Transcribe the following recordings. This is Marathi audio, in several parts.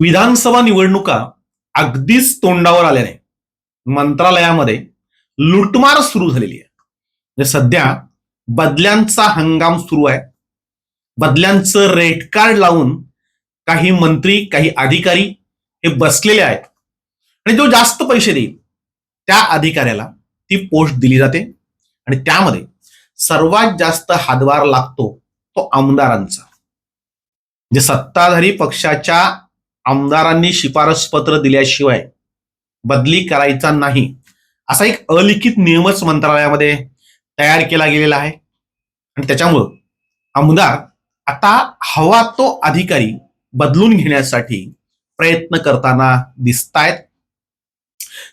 विधानसभा निवडणुका अगदीच तोंडावर आल्याने मंत्रालयामध्ये लुटमार सुरू झालेली आहे. म्हणजे सध्या बदल्यांचा हंगाम सुरू आहे. बदल्यांचं रेड कार्ड लावून काही मंत्री काही अधिकारी हे बसलेले आहेत. आणि जो जास्त पैसे देईल त्या अधिकाऱ्याला ती पोस्ट दिली जाते. आणि त्यामध्ये सर्वात जास्त हातभार लागतो तो आमदारांचा. म्हणजे सत्ताधारी पक्षाच्या आमदारांनी शिफारस पत्र दिल्याशिवाय बदली करायचा नाही. असा एक अलिखित नियमच मंत्रालयामध्ये तयार केला गेलेला आहे. आणि त्याच्यामुळं आमदार आता हवा तो अधिकारी बदलून घेण्यासाठी प्रयत्न करताना दिसतायत.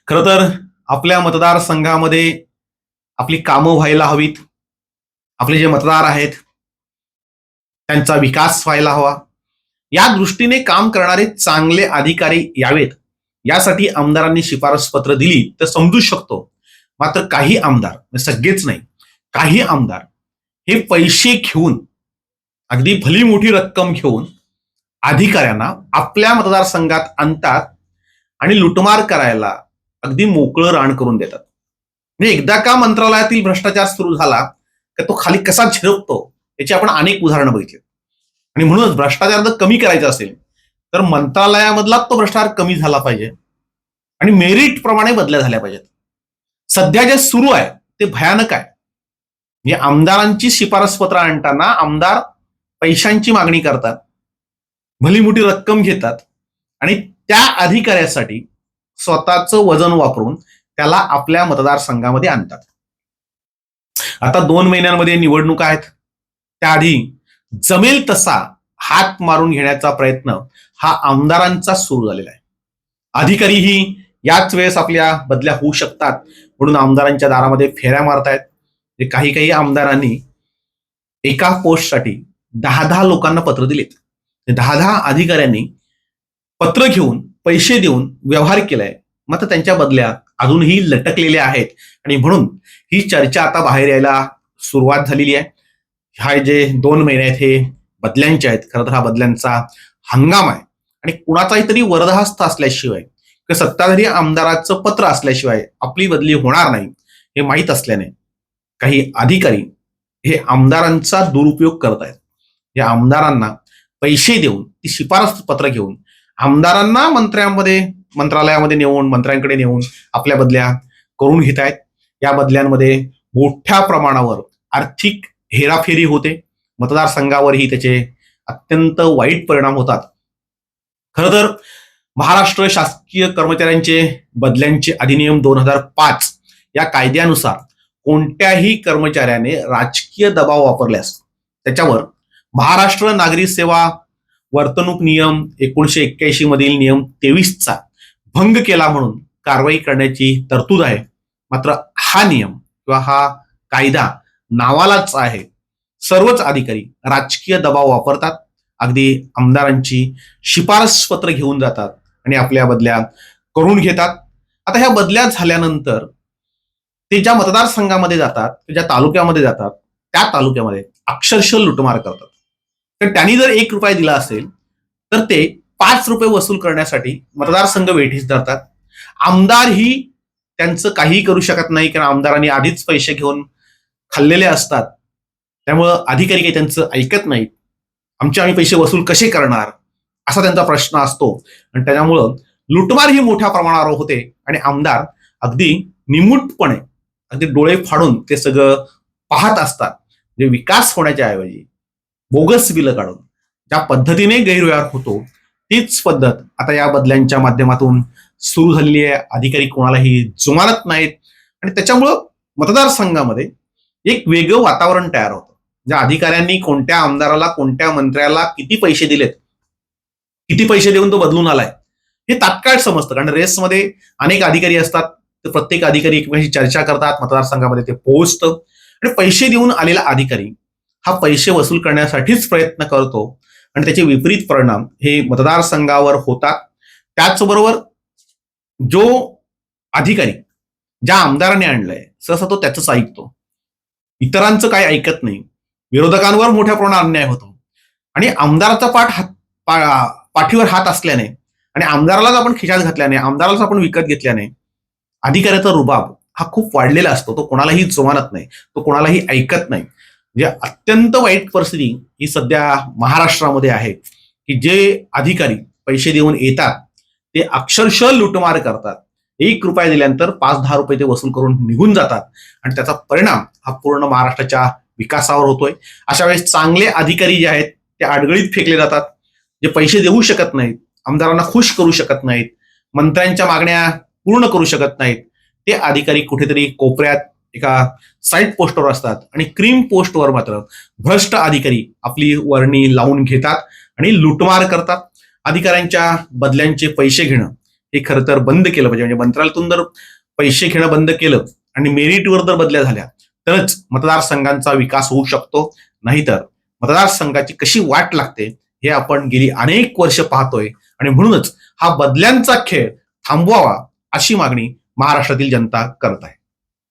खर तर आपल्या मतदारसंघामध्ये आपली कामं व्हायला हवीत. आपले जे मतदार आहेत त्यांचा विकास व्हायला हवा. या दृष्टीने काम करणारे चांगले अधिकारी यावेत. यासाठी आमदारांनी शिफारस पत्र दिली तर समजू शकतो. मात्र काही आमदार म्हणजे सगळेच नाही काही आमदार हे पैसे घेऊन अगदी भली मोठी रक्कम घेऊन अधिकाऱ्यांना आपल्या मतदारसंघात आणतात आणि लुटमार करायला अगदी मोकळं रान करून देतात. म्हणजे एकदा का मंत्रालयातील भ्रष्टाचार सुरू झाला तर तो खाली कसा झिरपतो याची आपण अनेक उदाहरणं बघितली. आणि म्हणूनच भ्रष्टाचार जर कमी करायचा असेल तर मंत्रालयामधला तो भ्रष्टाचार कमी झाला पाहिजे. आणि मेरिट प्रमाणे बदल्या झाल्या पाहिजेत. सध्या जे सुरू आहे ते भयानक आहे. म्हणजे आमदारांची शिफारस पत्र आणताना आमदार पैशांची मागणी करतात भली मोठी रक्कम घेतात आणि त्या अधिकाऱ्यासाठी स्वतःचं वजन वापरून त्याला आपल्या मतदारसंघामध्ये आणतात. आता दोन महिन्यांमध्ये निवडणुका आहेत. त्याआधी जमेल तसा हात मारून घेण्याचा प्रयत्न हा आमदारांचा सुरू झालेला आहे. अधिकारीही याच वेळेस आपल्या बदल्या होऊ शकतात म्हणून आमदारांच्या दारामध्ये फेऱ्या मारतायत. काही काही आमदारांनी एका पोस्टसाठी दहा दहा लोकांना पत्र दिलेत. दहा दहा अधिकाऱ्यांनी पत्र घेऊन पैसे देऊन व्यवहार केलाय. मात्र त्यांच्या बदल्या अजूनही लटकलेल्या आहेत. आणि म्हणून ही चर्चा आता बाहेर यायला सुरुवात झालेली आहे. हा जे दोन महिने आहेत हे बदल्यांचे आहेत. खरं तर हा बदल्यांचा हंगाम आहे. आणि कुणाचाही तरी वरदहस्त असल्याशिवाय किंवा सत्ताधारी आमदाराचं पत्र असल्याशिवाय आपली बदली होणार नाही हे माहीत असल्याने काही अधिकारी हे आमदारांचा दुरुपयोग करत आहेत. या आमदारांना पैसे देऊन ती शिफारस पत्र घेऊन आमदारांना मंत्र्यांमध्ये मंत्रालयामध्ये नेऊन मंत्र्यांकडे नेऊन आपल्या बदल्या करून घेत आहेत. या बदल्यांमध्ये मोठ्या प्रमाणावर आर्थिक हेराफेरी होते. मतदारसंघावरही त्याचे अत्यंत वाईट परिणाम होतात. खरं तर महाराष्ट्र शासकीय कर्मचाऱ्यांचे बदल्यांचे अधिनियम दोन हजार पाच या कायद्यानुसार कोणत्याही कर्मचाऱ्याने राजकीय दबाव वापरल्यास त्याच्यावर महाराष्ट्र नागरी सेवा वर्तणूक नियम एकोणीशे एक्क्याऐंशी मधील नियम तेवीसचा भंग केला म्हणून कारवाई करण्याची तरतूद आहे. मात्र हा नियम किंवा हा कायदा नावालाच आहे. सर्वच अधिकारी राजकीय दबाव वापरतात. अगदी आमदारांची शिफारस पत्र घेऊन जातात आणि आपल्या बदल्या करून घेतात. आता ह्या बदल्या झाल्यानंतर ते ज्या मतदारसंघामध्ये जातात ज्या तालुक्यामध्ये जातात त्या तालुक्यामध्ये अक्षरशः लुटमार करतात. तर त्यांनी जर एक रुपये दिला असेल तर ते पाच रुपये वसूल करण्यासाठी मतदारसंघ वेठीस धरतात. आमदार ही त्यांचं काहीही करू शकत नाही कारण आमदारांनी आधीच पैसे घेऊन खाल्लेले असतात. त्यामुळं अधिकारी काही त्यांचं ऐकत नाहीत. आमचे आम्ही पैसे वसूल कसे करणार? असा त्यांचा प्रश्न असतो. आणि त्याच्यामुळं लुटमार ही मोठ्या प्रमाणावर होते. आणि आमदार अगदी निमूटपणे अगदी डोळे फाडून ते सगळं पाहत असतात. म्हणजे विकास होण्याच्या ऐवजी बोगस बिलं काढून ज्या पद्धतीने गैरव्यवहार होतो तीच पद्धत आता या बदल्यांच्या माध्यमातून सुरू झालेली आहे. अधिकारी कोणालाही जुमानत नाहीत. आणि त्याच्यामुळं मतदारसंघामध्ये एक वेगळं वातावरण तयार होतं. ज्या अधिकाऱ्यांनी कोणत्या आमदाराला कोणत्या मंत्र्याला किती पैसे दिलेत? किती पैसे देऊन तो बदलून आलाय? हे तात्काळ समजतं. कारण रेसमध्ये अनेक अधिकारी असतात. ते प्रत्येक अधिकारी एकमेकांशी चर्चा करतात. मतदारसंघामध्ये ते पोहोचतं. आणि पैसे देऊन आलेला अधिकारी हा पैसे वसूल करण्यासाठीच प्रयत्न करतो. आणि त्याचे विपरीत परिणाम हे मतदारसंघावर होतात. त्याचबरोबर जो अधिकारी ज्या आमदाराने आणलाय सहसा तो त्याचंच ऐकतो. इतरांचं काय ऐकत नाही. विरोधकांवर मोठ्या प्रमाणात अन्याय होतो. आणि आमदाराचा पाठ हात पा- पाठीवर हात असल्याने आणि आमदारालाच आपण खिशात घातल्याने आमदारालाच आपण विकत घेतल्याने अधिकाऱ्याचा रुबाब हा खूप वाढलेला असतो. तो कोणालाही जुमानत नाही. तो कोणालाही ऐकत नाही. म्हणजे अत्यंत वाईट परिस्थिती ही सध्या महाराष्ट्रामध्ये आहे की जे अधिकारी पैसे देऊन येतात ते अक्षरशः लुटमार करतात. एक रुपया दिल्यानंतर पाच दहा रुपये ते वसूल करून निघून जातात. आणि त्याचा परिणाम हा पूर्ण महाराष्ट्राच्या विकासावर होतोय. अशा वेळेस चांगले अधिकारी जे आहेत ते आडगळीत फेकले जातात. जे पैसे देऊ शकत नाहीत आमदारांना खुश करू शकत नाहीत मंत्र्यांच्या मागण्या पूर्ण करू शकत नाहीत ते अधिकारी कुठेतरी कोपऱ्यात एका साईड पोस्टवर असतात. आणि क्रीम पोस्टवर मात्र भ्रष्ट अधिकारी आपली वर्णी लावून घेतात आणि लुटमार करतात. अधिकाऱ्यांच्या बदल्यांचे पैसे घेणं हे खरं तर बंद केलं पाहिजे. म्हणजे मंत्रालयातून जर पैसे घेणं बंद केलं आणि मेरिटवर जर बदल्या झाल्या तरच मतदारसंघांचा विकास होऊ शकतो. नाहीतर मतदारसंघाची कशी वाट लागते हे आपण गेली अनेक वर्ष पाहतोय. आणि म्हणूनच हा बदल्यांचा खेळ थांबवावा अशी मागणी महाराष्ट्रातील जनता करत आहे.